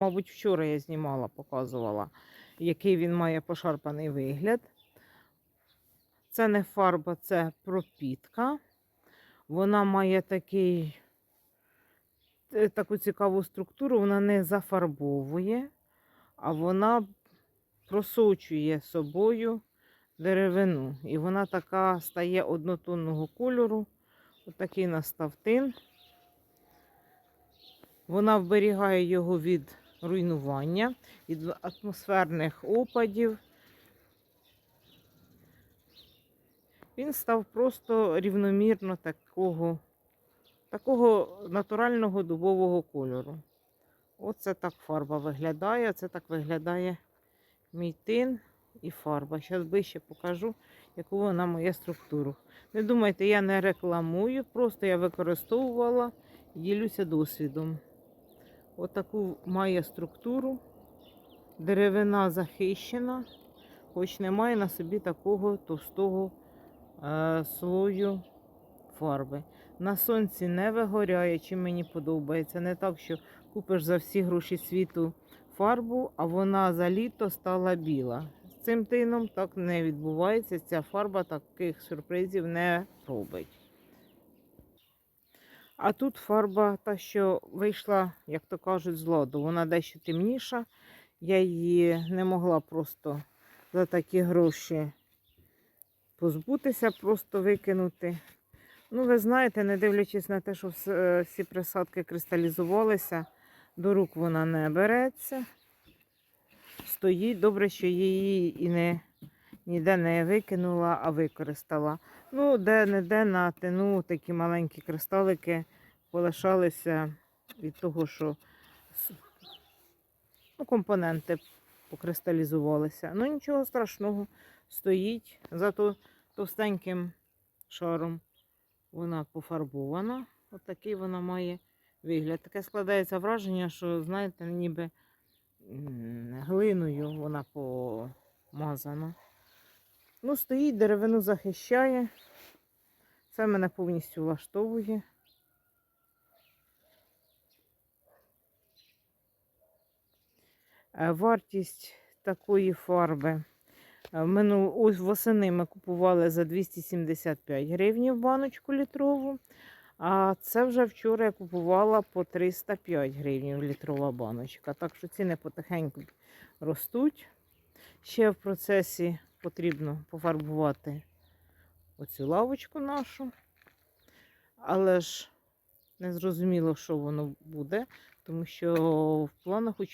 Мабуть, вчора я знімала, показувала, який він має пошарпаний вигляд. Це не фарба, це пропітка. Вона має такий, е, таку цікаву структуру, вона не зафарбовує, а вона просочує собою деревину. І вона така стає однотонного кольору. Отакий настав тин. Вона вберігає його від руйнування, від атмосферних опадів. Він став просто рівномірно такого, такого натурального дубового кольору. Оце так фарба виглядає. Це так виглядає мій тин і фарба. Зараз ближче покажу, яку вона має структуру. Не думайте, я не рекламую, просто я використовувала і ділюся досвідом. Отаку має структуру. Деревина захищена, хоч немає на собі такого товстого е, слою фарби. На сонці не вигоряє, чим мені подобається. Не так, що купиш за всі гроші світу фарбу, а вона за літо стала біла. З цим тином так не відбувається. Ця фарба таких сюрпризів не робить. А тут фарба, та, що вийшла, як то кажуть, з ладу. Вона дещо темніша. Я її не могла просто за такі гроші позбутися, просто викинути. Ну, ви знаєте, не дивлячись на те, що е, всі присадки кристалізувалися, до рук вона не береться. Стоїть добре, що її і не ніде не викинула, а використала. Ну, де-не-де на тину такі маленькі кристалики полишалися від того, що ну, компоненти покристалізувалися. Ну, нічого страшного, стоїть. Зато товстеньким шаром вона пофарбована. Отакий вона має вигляд. Таке складається враження, що, знаєте, ніби глиною вона помазана. Ну, стоїть, деревину захищає. Це мене повністю влаштовує. Е, Вартість такої фарби. е, Мину, ось восени ми купували за 275 гривень баночку літрову. А це вже вчора я купувала по 305 гривень літрова баночка. Так що ціни потихеньку ростуть. Ще в процесі потрібно пофарбувати оцю лавочку нашу. Але ж не зрозуміло, що воно буде, тому що в планах